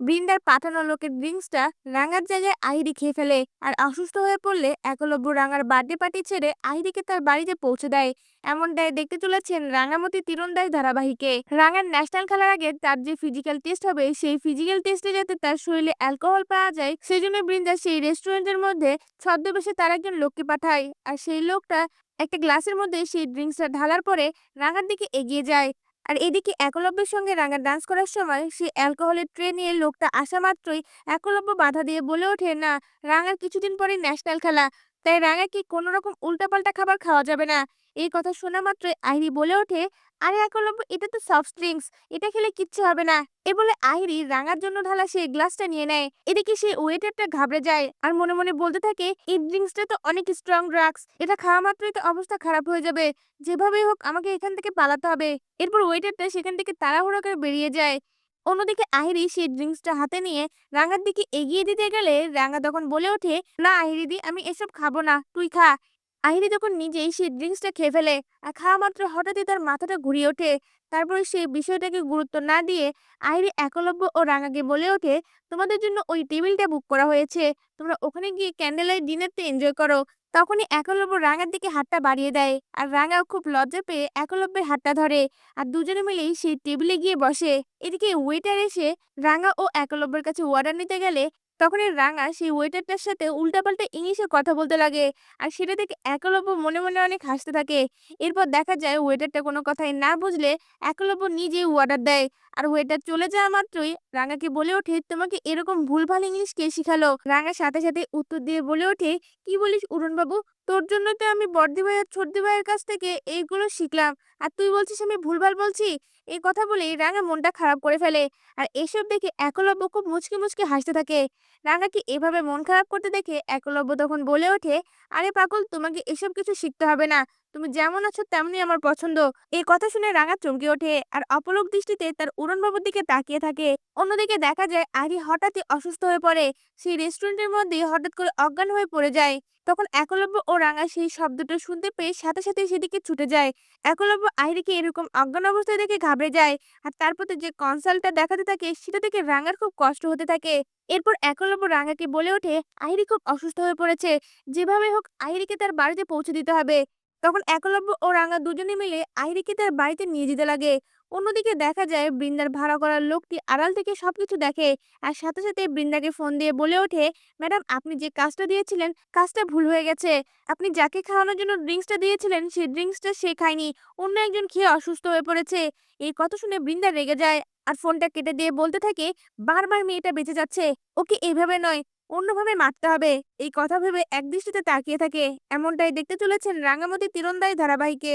বৃন্দার পাঠানো লোকের ড্রিঙ্কসটা রাঙার জায়গায় আহিরি খেয়ে ফেলে আর অসুস্থ হয়ে পড়লে একলব্য রাঙার বার্থডে পার্টি ছেড়ে আহিরিকে তার বাড়িতে পৌঁছে দেয়। এমনটাই দেখতে চলেছেন রাঙামতি তীরন্দাজ ধারাবাহিকে। রাঙার ন্যাশনাল খেলার আগে তার যে ফিজিক্যাল টেস্ট হবে, সেই ফিজিক্যাল টেস্টে যাতে তার শরীরে অ্যালকোহল পাওয়া যায় সেই জন্য বৃন্দা সেই রেস্টুরেন্টের মধ্যে ছদ্মবেশে তার একজন লোককে পাঠায়। আর সেই লোকটা একটা গ্লাসের মধ্যে সেই ড্রিঙ্কসটা ঢালার পরে রাঙার দিকে এগিয়ে যায়। আর এদিকে একলব্যের সঙ্গে রাঙা ডান্স করার সময় সে অ্যালকোহলের ট্রে নিয়ে লোকটা আসা মাত্রই একলব্য বাধা দিয়ে বলে ওঠে, না, রাঙার কিছুদিন পরে ন্যাশনাল খেলা। তাই রাঙাকে কোনো রকম উল্টাপাল্টা খাবার খাওয়া যাবে না। এই কথা শোনা মাত্রই আইরি বলে ওঠে, আরে একলব্য এটা তো সফট ড্রিঙ্কস এটা খেলে কিচ্ছু হবে না। এ বলে আইরি রাঙার জন্য ঢালা সেই গ্লাসটা নিয়ে নেয়। এদিকে সেই ওয়েটারটা ঘাবড়ে যায়? আর মনে মনে বলতে থাকে, এই ড্রিঙ্কসটা তো অনেক স্ট্রং ড্রাগস এটা খাওয়া মাত্রই তো অবস্থা খারাপ হয়ে যাবে। যেভাবেই হোক, আমাকে এখান থেকে পালাতে হবে। এরপর ওয়েটারটা সেখান থেকে তাড়াহুড়ো করে বেরিয়ে যায়। অন্যদিকে আহিরি সেই ড্রিঙ্কসটা হাতে নিয়ে রাঙার দিকে এগিয়ে দিতে গেলে রাঙা তখন বলে ওঠে, না আহিরি দি আমি এসব খাব না, তুই খা। আহিরি যখন নিজেই সেই ড্রিঙ্কসটা খেয়ে ফেলে, আর খাওয়া মাত্র হঠাৎই তার মাথাটা ঘুরিয়ে ওঠে, তারপরে সেই বিষয়টাকে গুরুত্ব না দিয়ে আহিরি একলব্য ও রাঙাকে বলে ওঠে, তোমাদের জন্য ওই টেবিলটা বুক করা হয়েছে, তোমরা ওখানে গিয়ে ক্যান্ডেল লাইট ডিনারটা এনজয় করো। তখনই একলব্য রাঙার দিকে হাতটা বাড়িয়ে দেয়, আর রাঙাও খুব লজ্জা পেয়ে একলব্যের হাতটা ধরে, আর দুজনে মিলেই সেই টেবিলে গিয়ে বসে। এদিকে ওয়েটার এসে রাঙা ও একলব্যের কাছে অর্ডার নিতে গেলে তখনই রাঙা সেই ওয়েটারটার সাথে উল্টাপাল্টা ইংলিশে কথা বলতে লাগে। আর সেটা দেখে একলব্য মনে মনে অনেক হাসতে থাকে। এরপর দেখা যায় ওয়েটারটা কোনো কথাই না বুঝলে একলব্য নিজেই অর্ডার দেয়। আর ওয়েটার চলে যাওয়া মাত্রই রাঙাকে বলে ওঠে, তোমাকে এরকম ভুলভাল ইংলিশ কে শিখালো? রাঙা সাথে সাথে উত্তর দিয়ে বলে ওঠে, কি বলিস অরুণবাবু? বাবু তোর জন্য তো আমি বর্দি ভাই আর ছোটদি ভাইয়ের কাছ থেকে এইগুলো শিখলাম। আর তুই বলছিস আমি ভুলভাল বলছি? এই কথা বলে রাঙা মনটা খারাপ করে ফেলে। আর এসব দেখে একলব্য খুব মুচকি মুচকি হাসতে থাকে। রাঙাকে এভাবে মন খারাপ করতে দেখে একলব্য তখন বলে ওঠে, আরে পাগল, তোমাকে এসব কিছু শিখতে হবে না। তুমি যেমন আছো তেমনই আমার পছন্দ। এই কথা শুনে রাঙা চমকে ওঠে আর অপলক দৃষ্টিতে তার উড়নবাবুর দিকে তাকিয়ে থাকে। অন্যদিকে দেখা যায় আরি হঠাৎই অসুস্থ হয়ে পড়ে। সেই রেস্টুরেন্টের মধ্যে হঠাৎ করে অজ্ঞান হয়ে পড়ে যায়। তখন একলব্য ও রাঙা সেই শব্দটা শুনতে পেয়ে সাথে সাথে সেদিকে ছুটে যায়। একলব্য আইরিকে এরকম অজ্ঞান অবস্থায় দেখে ঘাবড়ে যায় আর তারপর যে কনসাল্টটা দেখাতে থাকে সেটা দেখে রাঙার খুব কষ্ট হতে থাকে। এরপর একলব্য রাঙাকে বলে ওঠে, আইরি খুব অসুস্থ হয়ে পড়েছে। যেভাবে হোক আইরিকে তার বাড়িতে পৌঁছে দিতে হবে। তখন একলব্য ও রাঙা দুজনে মিলে আইরিকে তার বাড়িতে নিয়ে যেতে লাগে। অন্যদিকে দেখা যায়, বৃন্দার ভাড়া করার লোকটি আড়াল থেকে সবকিছু দেখে আর সাথে সাথে বৃন্দাকে ফোন দিয়ে বলে ওঠে, ম্যাডাম, আপনি যে কাজটা দিয়েছিলেন, কাজটা ভুল হয়ে গেছে। আপনি যাকে খাওয়ানোর জন্য ড্রিঙ্কসটা দিয়েছিলেন সেই ড্রিঙ্কসটা সে খায়নি। অন্য একজন খেয়ে অসুস্থ হয়ে পড়েছে। এই কথা শুনে বৃন্দা রেগে যায় আর ফোনটা কেটে দিয়ে বলতে থাকে, বারবার মেয়েটা বেঁচে যাচ্ছে। ওকে এইভাবে নয়। অন্যভাবে মারতে হবে। এই কথা ভেবে একদৃষ্টিতে তাকিয়ে থাকে। এমনটাই দেখতে চলেছেন রাঙামতি তীরন্দাজ ধারাবাহিকে।